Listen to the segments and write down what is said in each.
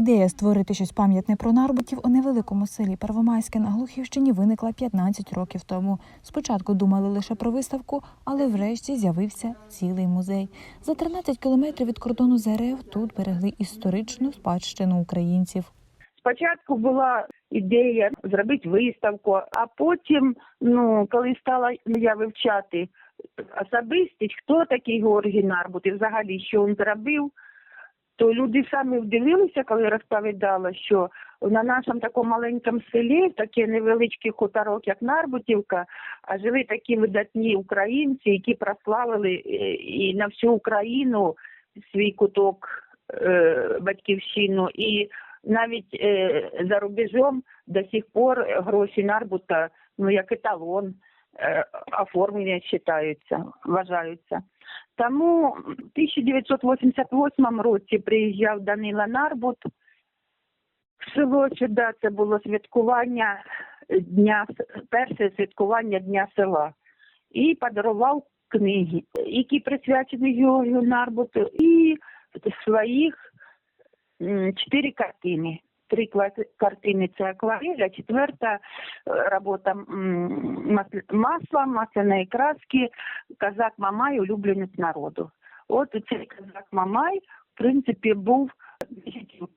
Ідея створити щось пам'ятне про нарбутів у невеликому селі Первомайське на Глухівщині виникла 15 років тому. Спочатку думали лише про виставку, але врешті з'явився цілий музей. За 13 кілометрів від кордону з РФ тут берегли історичну спадщину українців. Спочатку була ідея зробити виставку, а потім, ну коли стала я вивчати особистість, хто такий Георгій Нарбут і взагалі що він зробив, то люди самі вдивилися, коли розповідала, що на нашому такому маленькому селі, таке невеличкий хуторок, як Нарбутівка, а жили такі видатні українці, які прославили е, і на всю Україну свій куток е, батьківщину. І навіть е, за рубежом до сих пор гроші Нарбута, ну як еталон оформлення вважаються. Тому в 1988 році приїжджав Данила Нарбут в село сюди. Це було святкування дня, перше святкування Дня села. І подарував книги, які присвячені Георгію Нарбуту, і своїх чотири картини. Три картини це акварель, а четверта е, робота м, мас- маслом, масляної краски, казак Мамай, улюбленець народу. От цей казак Мамай, в принципі, був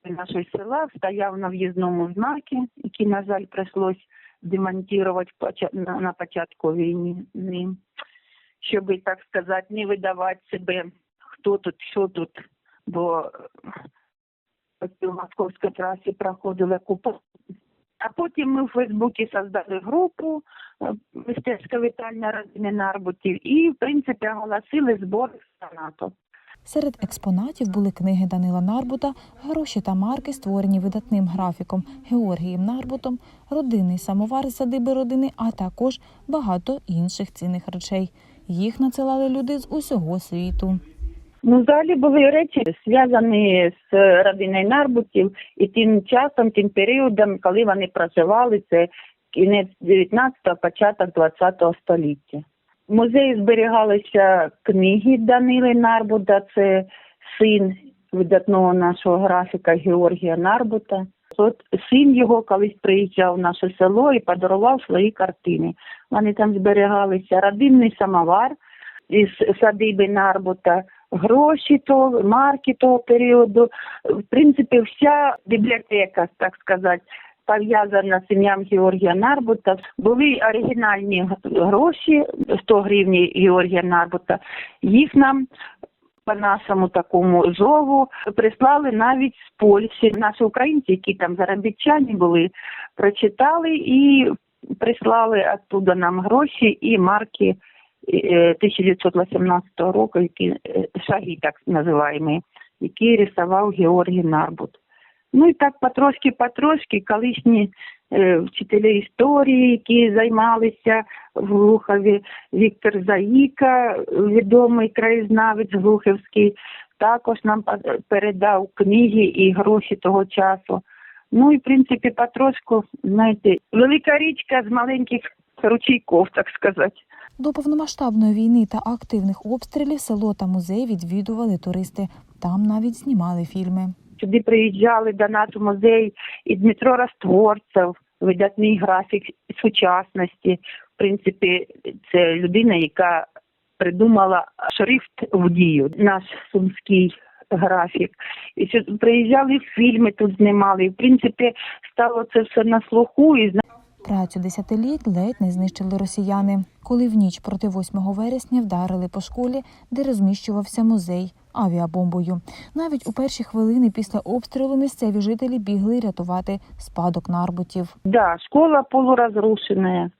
нашого села, стояв на в'їзному знакі, який, на жаль, прийшлось демонтувати на початку війни, щоб, так сказати, не видавати себе, хто тут, що тут, бо по московській трасі проходили купа. А потім ми в Фейсбуці создали групу е, мистецька вітальня родини Нарбутів і, в принципі, оголосили збор донату. Серед експонатів були книги Данила Нарбута, гроші та марки, створені видатним графіком Георгієм Нарбутом, родинний самовар з садиби родини, а також багато інших цінних речей. Їх надсилали люди з усього світу. Ну, взагалі були речі зв'язані з родиною Нарбутів і тим часом, тим періодом, коли вони проживали, це кінець 19-го, початок 20-го століття. В музеї зберігалися книги Данили Нарбута, це син видатного нашого графіка Георгія Нарбута. От син його колись приїжджав в наше село і подарував свої картини. Вони там зберігалися родинний самовар із садиби Нарбута, гроші того, марки того періоду. В принципі, вся бібліотека, так сказати, пов'язана з ім'ям Георгія Нарбута. Були оригінальні гроші 100 гривень Георгія Нарбута. Їх нам по нашому такому зову прислали навіть з Польщі. Наші українці, які там заробітчані були, прочитали і прислали оттуда нам гроші і марки 1918 року, які е, шаги так називаємо, які рисував Георгій Нарбут. Ну і так потрошки-потрошки колишні е, вчителі історії, які займалися в Глухові, Віктор Заїка, відомий краєзнавець Глухівський, також нам передав книги і гроші того часу. Ну і в принципі потрошку, знаєте, велика річка з маленьких ручейков, так сказати. До повномасштабної війни та активних обстрілів село та музей відвідували туристи. Там навіть знімали фільми. Сюди приїжджали до нас в музей і Дмитро Растворцев, видатний графік сучасності. В принципі, це людина, яка придумала шрифт в дію, наш сумський графік. І приїжджали фільми тут знімали. І, в принципі, стало це все на слуху. І Працю десятиліть ледь не знищили росіяни, коли в ніч проти 8 вересня вдарили по школі, де розміщувався музей авіабомбою. Навіть у перші хвилини після обстрілу місцеві жителі бігли рятувати спадок нарбутів. Да, школа полуразрушенная.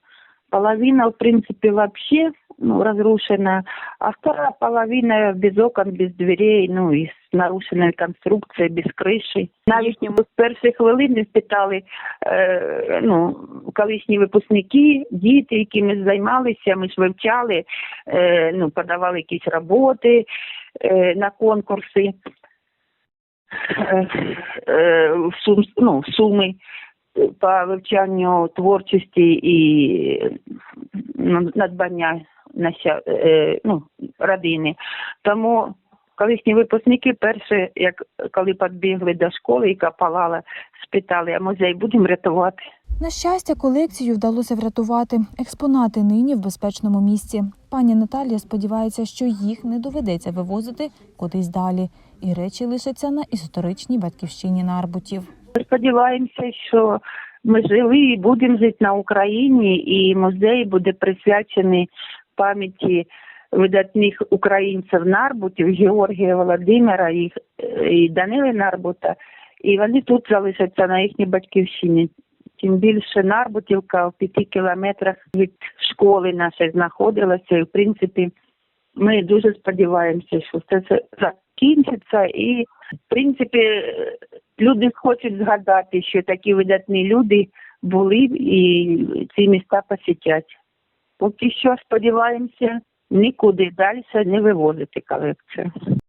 Половина, в принципе, вообще ну, разрушена, а вторая половина без окон, без дверей, ну і з нарушеною конструкцією, без криші. Навіть в перші хвилини спитали е, ну, колишні випускники, діти, які ми займалися, ми ж вивчали, е, ну, подавали якісь роботи е, на конкурси. Е, е, в Сум, ну, Суми по вивчанню творчості і ну, надбання наща, е, ну, родини. Тому Колишні випускники перші, як коли підбігли до школи, яка палала, спитали, а музей будемо рятувати. На щастя, колекцію вдалося врятувати. Експонати нині в безпечному місці. Пані Наталія сподівається, що їх не доведеться вивозити кудись далі, і речі лишаться на історичній батьківщині Нарбутів. Сподіваємося, що ми жили і будемо жити на Україні, і музей буде присвячений пам'яті видатних українців Нарбутів, Георгія Володимира і, і Данили Нарбута. І вони тут залишаться на їхній батьківщині. Тим більше Нарбутівка в п'яти кілометрах від школи нашої знаходилася. І, в принципі, ми дуже сподіваємося, що все це закінчиться. І, в принципі, люди хочуть згадати, що такі видатні люди були і ці міста посітять. Поки що сподіваємося нікуди далі не вивозити колекцію.